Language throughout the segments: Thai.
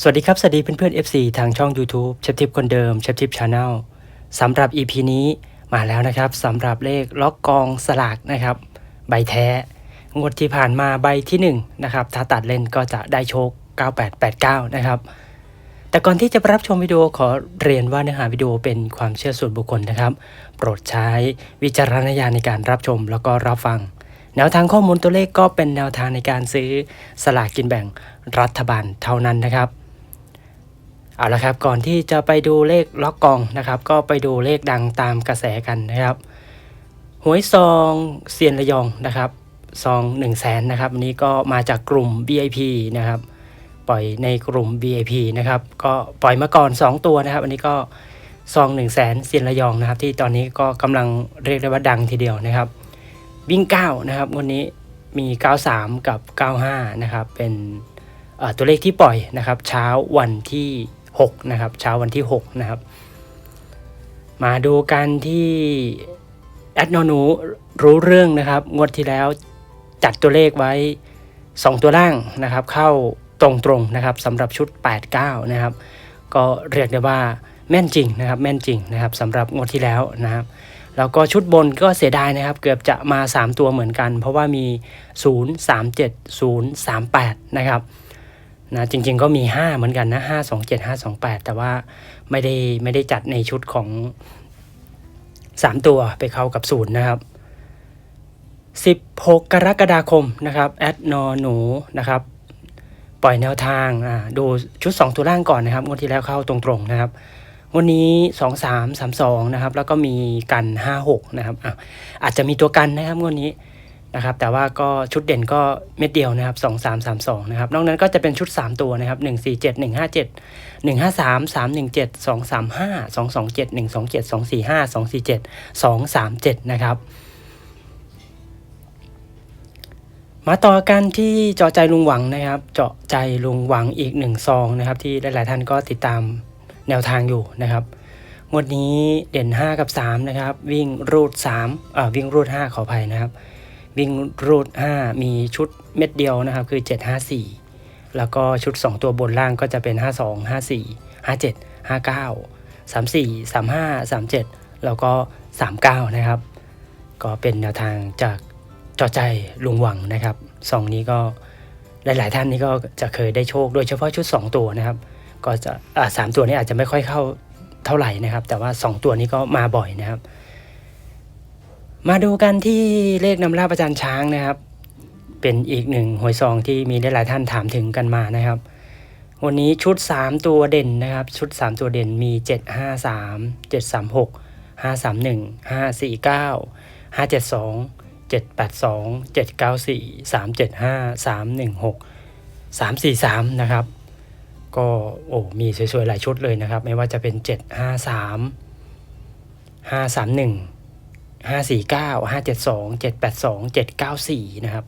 สวัสดีครับ สวัสดีเพื่อนๆ FC ทางช่อง YouTube เชฟทิปคนเดิมเชฟทิปชาแนลสำหรับ EP นี้มาแล้วนะครับสำหรับเลขล็อกกองสลากนะครับ ใบแท้ งวดที่ผ่านมาใบที่ 1 นะครับ ถ้าตัดเล่นก็จะได้โชค 9889 นะครับ แต่ก่อนที่จะรับชมวิดีโอขอเรียนว่าเนื้อหาวิดีโอเป็นความเชื่อส่วนบุคคลนะครับ โปรดใช้วิจารณญาณในการรับชมแล้วก็รับฟังแนวทางข้อมูลตัวเลขก็เป็นแนวทางในการซื้อสลากกินแบ่งรัฐบาลเท่านั้นนะครับ เอาละครับก่อนที่จะไปดูเลขล็อกกองนะครับ ก็ไปดูเลขดังตามกระแสกันนะครับหวยซองเซียนระยองนะครับซอง1 0 0 0 0แสนนะครับอันนี้ก็มาจากกลุ่ม VIP นะครับปล่อยในกลุ่ม VIP นะครับก็ปล่อยมาก่อน 2 ตัวนะครับ อันนี้ก็ซอง1 0 0 0 0แสนเซียนระยองนะครับที่ตอนนี้ก็กำลังเรียกได้ว่าดังทีเดียวนะครับ วิ่ง 9 นะครับวันนี้มี 93 กับ 95 นะครับเป็นตัวเลขที่ปล่อยนะครับ เช้าวันที่ 6นะครับเช้าวันที่ 6 นะครับ มาดูกันที่แอดนอนูรู้เรื่องนะครับ งวดที่แล้วจัดตัวเลขไว้ 2 ตัวล่างนะครับ เข้าตรงๆนะครับสำหรับชุด 89 นะครับ ก็เรียกได้ว่าแม่นจริงนะครับแม่นจริงนะครับสำหรับงวดที่แล้วนะครับแล้วก็ชุดบนก็เสียดายนะครับ เกือบจะมา 3 ตัวเหมือนกัน เพราะว่ามี 0 3 7 0 3 8 นะครับ นะจริง ๆ ก็มี 5 เหมือนกันนะ5 2 7 5 2 8 แต่ว่าไม่ได้ไม่ได้จัดในชุดของ 3 ตัวไปเข้ากับ0นย์นะครับ 16 กรกฎาคมนะครับแอดนอหนูนะครับ ปล่อยแนวทางอ่าดูชุด 2 ตัวล่างก่อนนะครับงวดที่แล้วเข้าตรงๆนะครับวันนี้ 2 3 3 2 นะครับ แล้วก็มีกัน 5 6 นะครับอะอาจจะมีตัวกันนะครับงวดนี้ นะครับแต่ว่าก็ชุดเด่นก็เม็ดเดียวนะครับ 2 3 3 2 นะครับ นอกนั้นก็จะเป็นชุด 3 ตัวนะครับ 1 4 7 1 5 7 1 5 3 3 1 7 2 3 5 2 2 7 1 2 7 2 4 5 2 4 7 2 3 7 นะครับ มาต่อกันที่เจาะใจลุงหวังนะครับ เจาะใจลุงหวังอีกหนึ่งซองนะครับ ที่หลาย ๆ ท่านก็ติดตามแนวทางอยู่นะครับงวดนี้เด่น 5 กับ 3 นะครับ วิ่งรูด3อ่าวิ่งรูด 5 ขออภัยนะครับ วิ่งรูด 5 มีชุดเม็ดเดียวนะครับ คือ 754 แล้วก็ชุด 2 ตัวบนล่างก็จะเป็น 52 54 57 59 34 35 37 แล้วก็ 39 นะครับ ก็เป็นแนวทางจากจอใจลุงหวังนะครับสองนี้ก็หลาย ๆ ท่านนี่ก็จะเคยได้โชค โดยเฉพาะชุด 2 ตัวนะครับ ก็จะสามตัวนี้อาจจะไม่ค่อยเข้าเท่าไหร่นะครับ แต่ว่า 2 ตัวนี้ก็มาบ่อยนะครับ มาดูกันที่เลขนำลาบประจันช้างนะครับ เป็นอีกหนึ่งหวยซองที่มีหลายท่านถามถึงกันมานะครับ วันนี้ชุด 3 ตัวเด่นนะครับ ชุด 3 ตัวเด่นมี 7 5 3 7 3 6 5 3 1 5 4 9 5 7 2 7 8 2 7 9 4 3 7 5 3 1 6 3 4 3 นะครับ ก็โอ้มีสวยๆ หลายชุดเลยนะครับ ไม่ว่าจะเป็น 7 5 549 5 7 2 7 8 2 7 9 4 นะครับ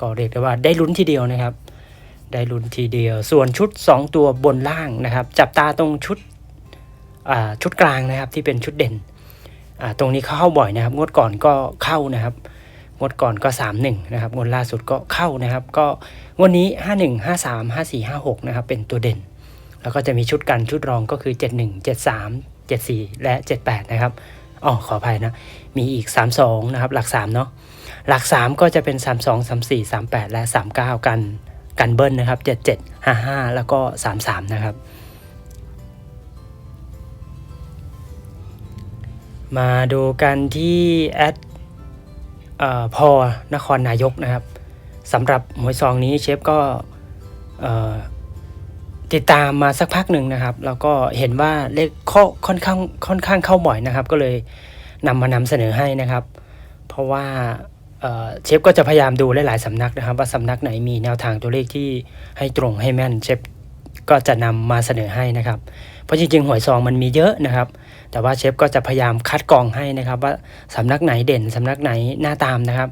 ก็เรียกได้ว่าได้ลุ้นทีเดียวนะครับ ได้ลุ้นทีเดียว ส่วนชุด 2 ตัวบนล่างนะครับ จับตาตรงชุดอ่าชุดกลางนะครับที่เป็นชุดเด่นอ่าตรงนี้เข้าบ่อยนะครับ งวดก่อนก็เข้านะครับงวดก่อนก็ 3 1 นะครับงวดล่าสุดก็เข้านะครับ ก็งวดนี้ 5 1 5 3 5 4 5 6 นะครับ เป็นตัวเด่น แล้วก็จะมีชุดกันชุดรองก็คือ 71 73 74 และ 78 นะครับ อ๋อขออภัยนะ มีอีก 32 นะครับ หลัก 3 เนาะหลัก 3 ก็จะเป็น 32 34 38 และ 39 กันกันเบิ้ลนะครับ 77 55 แล้วก็ 33 นะครับ มาดูกันที่แอดออพอนครนายกนะครับสำหรับหวยซองนี้เชฟก็ ติดตามมาสักพักหนึ่งนะครับ แล้วก็เห็นว่าเลขข้อค่อนข้างค่อนข้างเข้าบ่อยนะครับ ก็เลยนำมานำเสนอให้นะครับ เพราะว่าเเชฟก็จะพยายามดูหลายๆสำนักนะครับ ว่าสำนักไหนมีแนวทางตัวเลขที่ให้ตรงให้แม่นเชฟก็จะนำมาเสนอให้นะครับ เพราะจริงๆหวยซองมันมีเยอะนะครับ แต่ว่าเชฟก็จะพยายามคัดกรองให้นะครับ ว่าสำนักไหนเด่นสำนักไหนหน้าตามนะครับ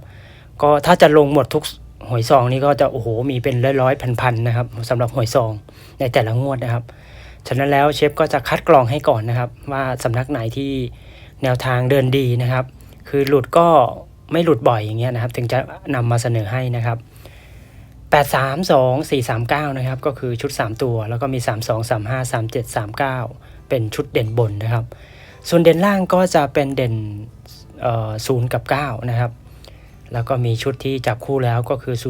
ก็ถ้าจะลงหมดทุก หวยซองนี่ก็จะโอ้โหมีเป็นร้อยๆพันๆนะครับสำหรับหวยซองในแต่ละงวดนะครับ ฉะนั้นแล้วเชฟก็จะคัดกรองให้ก่อนนะครับ ว่าสำนักไหนที่แนวทางเดินดีนะครับ คือหลุดก็ไม่หลุดบ่อยอย่างเงี้ยนะครับ ถึงจะนำมาเสนอให้นะครับ8 3 2 4 3 9นะครับก็คือชุด 3 ตัว แล้วก็มี 3 2 3 5 3 7 3 9 เป็นชุดเด่นบนนะครับ ส่วนเด่นล่างก็จะเป็นเด่นศูนย์กับ9นะครับ แล้วก็มีชุดที่จับคู่แล้วก็คือ 02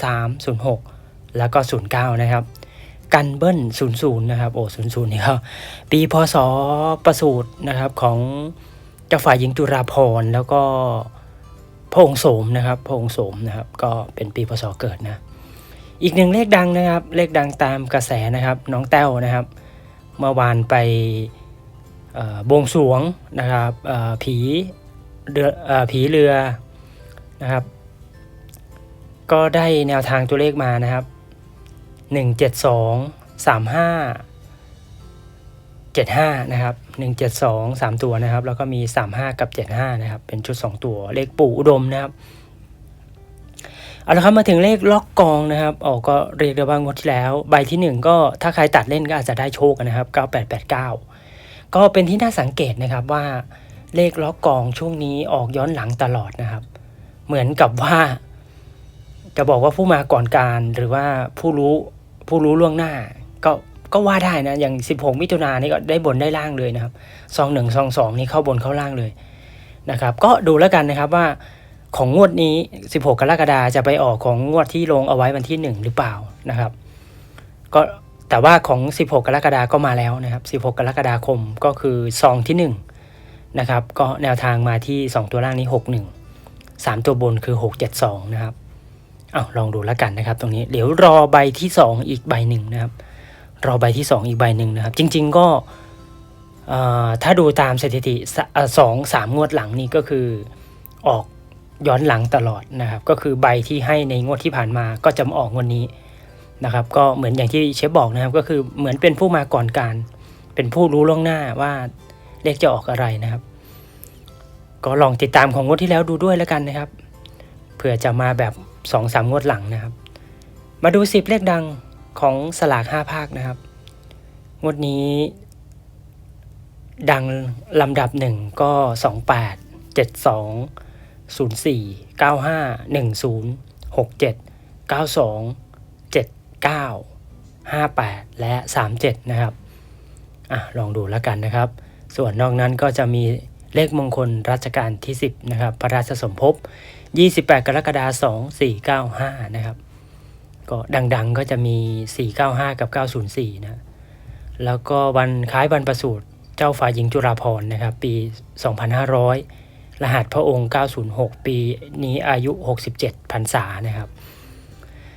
03 06 แล้วก็ 09 นะครับ กันเบิ้ล 00 นะครับ โอ้ 00 นี่ครับปีพศประสูตรนะครับของเจ้าฝ่ายหญิงจุราพรแล้วก็พระองค์โสมนะครับพระองค์โสมนะครับ ก็เป็นปีพศเกิดนะ อีกหนึ่งเลขดังนะครับ เลขดังตามกระแสนะครับ น้องแต้วนะครับ เมื่อวานไปบวงสวงนะครับผีเรือผีเรือ นะครับ ก็ได้แนวทางตัวเลขมานะครับหนึ่งเจ็ดสองสามห้าเจ็ดห้านะครับหนึ่งเจ็ดสองสามตัวนะครับ แล้วก็มีสามห้ากับเจ็ดห้านะครับ เป็นชุดสองตัว เลขปู่อุดมนะครับเอาละครับมาถึงเลขล็อกกองนะครับออกก็เรียกได้ว่างวดที่แล้ว ใบที่หนึ่งก็ถ้าใครตัดเล่นก็อาจจะได้โชคนะครับเก้าแปดแปดเก้าก็เป็นที่น่าสังเกตนะครับว่าเลขล็อกกองช่วงนี้ออกย้อนหลังตลอดนะครับ เหมือนกับว่า จะบอกว่าผู้มาก่อนการหรือว่าผู้รู้ผู้รู้ล่วงหน้า ก็ก็ว่าได้นะ อย่าง 16 มิถุนายนนี่ก็ได้บนได้ล่างเลยนะครับซองหนึ่งซองสองนี่เข้าบนเข้าล่างเลยนะครับ ก็ดูแล้วกันนะครับว่าของงวดนี้ 16 กรกฎาจะไปออกของงวดที่ลงเอาไว้วันที่ 1 หรือเปล่านะครับ ก็แต่ว่าของ 16 กรกฎาก็มาแล้วนะครับ 16 กรกฎาคมก็คือซองที่1นะครับ ก็แนวทางมาที่ 2 ตัวล่างนี้ 61 3 ตัวบนคือ 672 นะครับเอาลองดูแล้วกันนะครับ ตรงนี้เดี๋ยวรอใบที่ 2 อีกใบหนึ่งนะครับ รอใบที่ 2 อีกใบหนึ่งนะครับ จริง ๆก็ถ้าดูตามสถิติสองสามงวดหลังนี่ก็คือออกย้อนหลังตลอดนะครับ ก็คือใบที่ให้ในงวดที่ผ่านมาก็จะมาออกงวดนี้นะครับ ก็เหมือนอย่างที่เชฟบอกนะครับ ก็คือเหมือนเป็นผู้มาก่อนการ เป็นผู้รู้ล่วงหน้าว่าเลขจะออกอะไรนะครับ ก็ลองติดตามของงวดที่แล้วดูด้วยแล้วกันนะครับ เผื่อจะมาแบบสองสามงวดหลังนะครับ มาดูสิบเลขดังของสลากห้าภาคนะครับ งวดนี้ ดังลำดับหนึ่งก็สองแปดเจ็ดสองศูนย์สี่เก้าห้าหนึ่งศูนย์หกเจ็ดเก้าสองเจ็ดเก้าห้าแปดและสามเจ็ดนะครับอะลองดูแล้วกันนะครับ ส่วนนอกนั้นก็จะมี เลขมงคลรัชกาลที่ 10 นะครับ พระราชสมภพ 28 กรกฎาคม 2495 นะครับ ก็ดังๆก็จะมี 495 กับ 904 นะ แล้วก็วันคล้ายวันประสูติเจ้าฝ่ายหญิงจุฬาภรณ์นะครับ ปี 2500 รหัสพระองค์ 906 ปีนี้อายุ 67พรรษานะครับ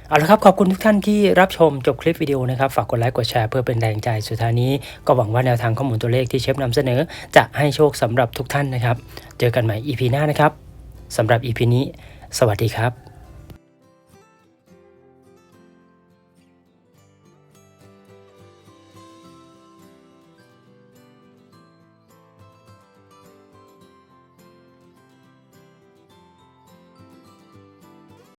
เอาละครับขอบคุณทุกท่านที่รับชมจบคลิปวิดีโอนะครับ ฝากกดไลค์กดแชร์เพื่อเป็นแรงใจสุดท้ายนี้ ก็หวังว่าแนวทางข้อมูลตัวเลขที่เชฟนำเสนอ จะให้โชคสำหรับทุกท่านนะครับ เจอกันใหม่ EP หน้านะครับสำหรับ EP นี้ สวัสดีครับ